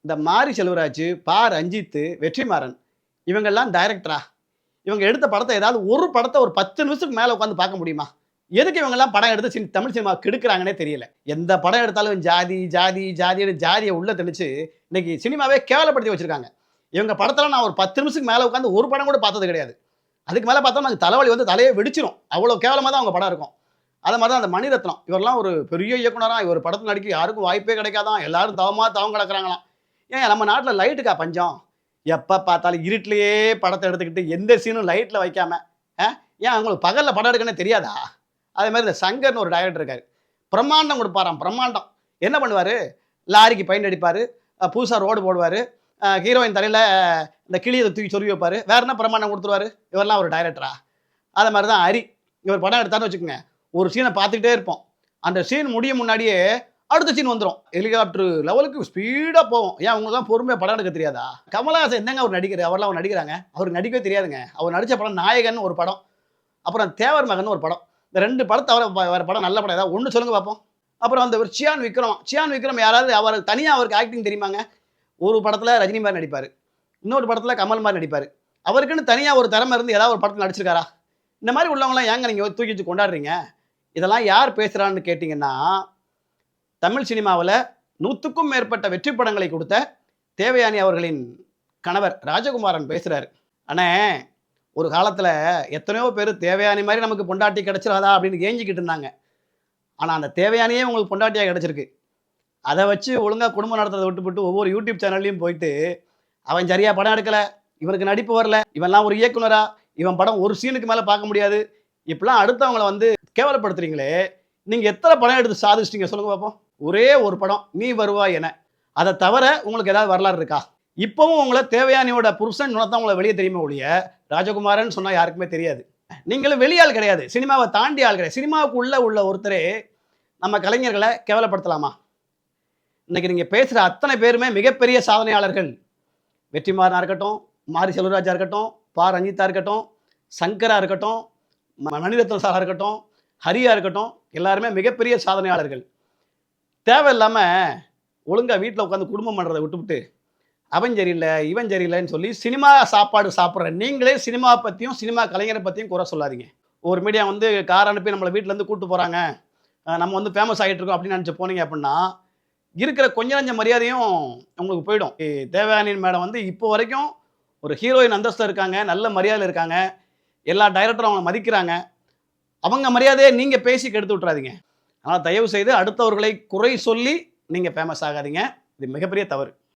இந்த மாரி செல்வராஜ் பா ரஞ்சித் வெற்றிமாறன் இவங்கெல்லாம் டைரக்டரா இவங்க எடுத்த படத்தை ஏதாவது ஒரு படத்தை ஒரு பத்து நிமிஷத்துக்கு மேலே உட்காந்து பார்க்க முடியுமா? எதுக்கு இவங்கெல்லாம் படம் எடுத்து சினி- தமிழ் சினிமா கெடுக்குறாங்கன்னே தெரியல. எந்த படம் எடுத்தாலும் ஜாதி ஜாதி ஜாதின்னு ஜாதியை உள்ள தெளிச்சு இன்னைக்கு சினிமாவே கேவலப்படுத்தி வச்சிருக்காங்க. இவங்க படத்தில் நான் ஒரு பத்து நிமிஷத்துக்கு மேலே உட்காந்து ஒரு படம் கூட பார்த்தது கிடையாது. அதுக்கு மேலே பார்த்தா நாங்கள் தலைவலி வந்து தலையே வெடிச்சிரும். அவ்வளோ கேவலமாக தான் அவங்க படம் இருக்கும். அதே மாதிரி தான் அந்த மணிரத்னம். இவரெல்லாம் ஒரு பெரிய இயக்குனராக இவர் படத்தில் நடிக்க யாருக்கும் வாய்ப்பே கிடைக்காதான். எல்லாரும் தவமாக தவம் கிடக்குறாங்களாம். ஏன் நம்ம நாட்டில் லைட்டுக்கா பஞ்சம்? எப்போ பார்த்தாலும் இருட்டிலேயே படத்தை எடுத்துக்கிட்டு எந்த சீனும் லைட்டில் வைக்காம ஆ? ஏன் அவங்களுக்கு பகலில் படம் எடுக்கணும்னு தெரியாதா? அதே மாதிரி இந்த சங்கர்னு ஒரு டைரக்டர் இருக்கார். பிரம்மாண்டம் கொடுப்பாராம் பிரம்மாண்டம். என்ன பண்ணுவார்? லாரிக்கு பெயிண்ட் அடிப்பார் புதுசாக ரோடு போடுவார் ஹீரோயின் தலையில் இந்த கிளியை தூக்கி சொருவி வைப்பார். வேற என்ன பிரம்மாண்டம் கொடுத்துருவாரு? இவரெல்லாம் ஒரு டைரக்டரா அதே மாதிரி தான் ஹரி. இவர் படம் எடுத்தாருன்னு வச்சுக்கோங்க. ஒரு சீனை பார்த்துக்கிட்டே இருப்போம். அந்த சீன் முடியும் முன்னாடியே அடுத்த சீன் வந்துடும் ஹெலிகாப்டர் லெவலுக்கு ஸ்பீடாக போவோம் ஏன் அவங்களுக்குலாம் பொறுமையாக படம் எடுக்க தெரியாதா? கமலஹாசன் என்னங்க அவர் நடிக்கிறார்? அவர்லாம் அவர் நடிக்கிறாங்க? அவர் நடிக்கவே தெரியாதுங்க. அவர் நடித்த படம் நாயகன் ஒரு படம். அப்புறம் தேவர் மகன் ஒரு படம். இந்த ரெண்டு படத்தை அவரை வேறு படம் நல்ல படம். ஏதாவது ஒன்று சொல்லுங்கள் பார்ப்போம் அப்புறம் அந்த ஒரு சியான் விக்ரம். சியான் விக்ரம் யாராவது அவர் தனியாக அவருக்கு ஆக்டிங் தெரியுமாங்க? ஒரு படத்தில் ரஜினி மாதிரி நடிப்பார். இன்னொரு படத்தில் கமல் மாதிரி நடிப்பார். அவருக்குன்னு தனியாக ஒரு திறமை இருந்து ஏதாவது ஒரு படத்தில் நடிச்சிருக்காரா? இந்த மாதிரி உள்ளவங்களாம் ஏங்க நீங்கள் தூக்கி வச்சு கொண்டாடுறீங்க? இதெல்லாம் யார் பேசுகிறான்னு கேட்டிங்கன்னா தமிழ் சினிமாவில் நூற்றுக்கும் மேற்பட்ட வெற்றி படங்களை கொடுத்த தேவயானி அவர்களின் கணவர் ராஜகுமாரன் பேசுகிறாரு அண்ணே ஒரு காலத்தில் எத்தனையோ பேர் தேவயானி மாதிரி நமக்கு பொண்டாட்டி கிடச்சிடாதா அப்படின்னு ஏஞ்சிக்கிட்டு இருந்தாங்க. ஆனால் அந்த தேவையானியே உங்களுக்கு பொண்டாட்டியாக கிடச்சிருக்கு. அதை வச்சு ஒழுங்காக குடும்பம் நடத்துறதை விட்டுவிட்டு ஒவ்வொரு யூடியூப் சேனல்லையும் போயிட்டு அவன் சரியாக படம் எடுக்கலை இவனுக்கு நடிப்பு வரல இவன்லாம் ஒரு இயக்குனரா இவன் படம் ஒரு சீனுக்கு மேலே பார்க்க முடியாது. இப்படிலாம் அடுத்தவங்களை வந்து கேவலப்படுத்துறீங்களே நீங்கள் எத்தனை படம் எடுத்து சாதிச்சிட்டிங்க சொல்லுங்கள் பார்ப்போம் ஒரே ஒரு படம் நீ வருவாய் என. அதை தவிர உங்களுக்கு ஏதாவது வரலாறு இருக்கா? இப்போவும் உங்களை தேவையானியோட புருஷன் தான் உங்களை வெளியே தெரியுமே ஒழிய ராஜகுமாரன் சொன்னால் யாருக்குமே தெரியாது. நீங்களும் வெளியாள் கிடையாது. சினிமாவை தாண்டி ஆள் கிடையாது. சினிமாவுக்கு உள்ள உள்ள ஒருத்தரே நம்ம கலைஞர்களை கேவலப்படுத்தலாமா? இன்னைக்கு நீங்கள் பேசுகிற அத்தனை பேருமே மிகப்பெரிய சாதனையாளர்கள். வெற்றிமாறனா இருக்கட்டும் மாரி செல்வராஜா இருக்கட்டும் பா. ரஞ்சிதா இருக்கட்டும் சங்கரா இருக்கட்டும் ம- மணிரத்னம் சாரா இருக்கட்டும் ஹரியா இருக்கட்டும் எல்லாருமே மிகப்பெரிய சாதனையாளர்கள். தேவையில்லாமல் ஒழுங்காக வீட்டில் உட்காந்து குடும்பம் பண்ணுறதை விட்டுவிட்டு அவன் சரியில்லை இவன் சரியில்லைன்னு சொல்லி சினிமா சாப்பாடு சாப்பிட்ற நீங்களே சினிமா பற்றியும் சினிமா கலைஞரை பற்றியும் குறை சொல்லாதீங்க. ஒரு மீடியா வந்து கார் அனுப்பி நம்மளை வீட்டிலேருந்து கூப்பிட்டு போகிறாங்க நம்ம வந்து ஃபேமஸ் ஆகிட்டு இருக்கோம் அப்படின்னு நினச்சி போனீங்க அப்படின்னா இருக்கிற கொஞ்ச நஞ்ச மரியாதையும் உங்களுக்கு போயிடும். தேவயானின் மேடம் வந்து இப்போ வரைக்கும் ஒரு ஹீரோயின் அந்தஸ்தில் இருக்காங்க நல்ல மரியாதையில் இருக்காங்க. எல்லா டைரக்டரும் அவங்களை மதிக்கிறாங்க. அவங்க மரியாதையை நீங்கள் பேசி கெடுத்து விட்றாதீங்க ஆனால் தயவு செய்து அடுத்தவர்களை குறை சொல்லி நீங்கள் ஃபேமஸ் ஆகாதீங்க. இது மிகப்பெரிய தவறு.